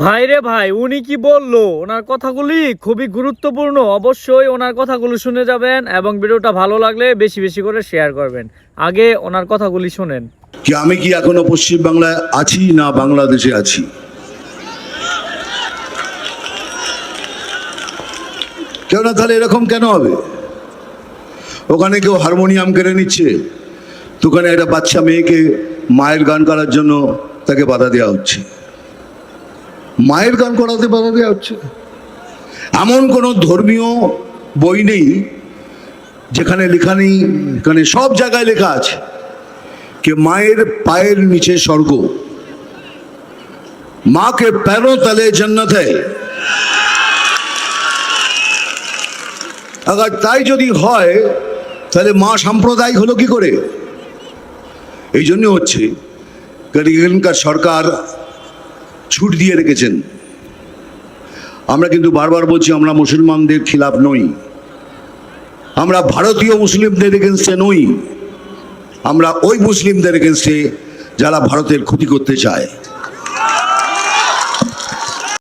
ভাই রে ভাই, উনি কি বলল? ওনার কথাগুলি খুবই গুরুত্বপূর্ণ। অবশ্যই ওনার কথাগুলি শুনে যাবেন এবং ভিডিওটা ভালো লাগলে বেশি বেশি করে শেয়ার করবেন। আগে ওনার কথাগুলি শুনেন। কি আমি কি এখনও পশ্চিম বাংলায় আছি না বাংলাদেশে আছি? কেন তাহলে এরকম কেন হবে? ওখানে কেউ হারমোনিয়াম কেড়ে নিচ্ছে। দোকানে একটা বাচ্চা মেয়েকে মায়ের গান করার জন্য তাকে বাধা দেওয়া হচ্ছে। মায়ের গান করাতে পারো হচ্ছে। এমন কোনো ধর্মীয় বই নেই যেখানে লেখা নেই, এখানে সব জায়গায় লেখা আছে কে মায়ের পায়ের নিচে স্বর্গ। মাকে প্যারো তালে জন্নত। আগার তাই যদি হয়, তাহলে মা সাম্প্রদায়িক হলো কি করে? এই জন্য হচ্ছে এখানকার সরকার ছুট দিয়ে রেখেছেন। আমরা কিন্তু বারবার বলছি, আমরা মুসলমানদের খিলাফ নই। আমরা ভারতীয় মুসলিমদের এগেনস্টে নই। আমরা ওই মুসলিমদের এগেনস্টে যারা ভারতের ক্ষতি করতে চায়।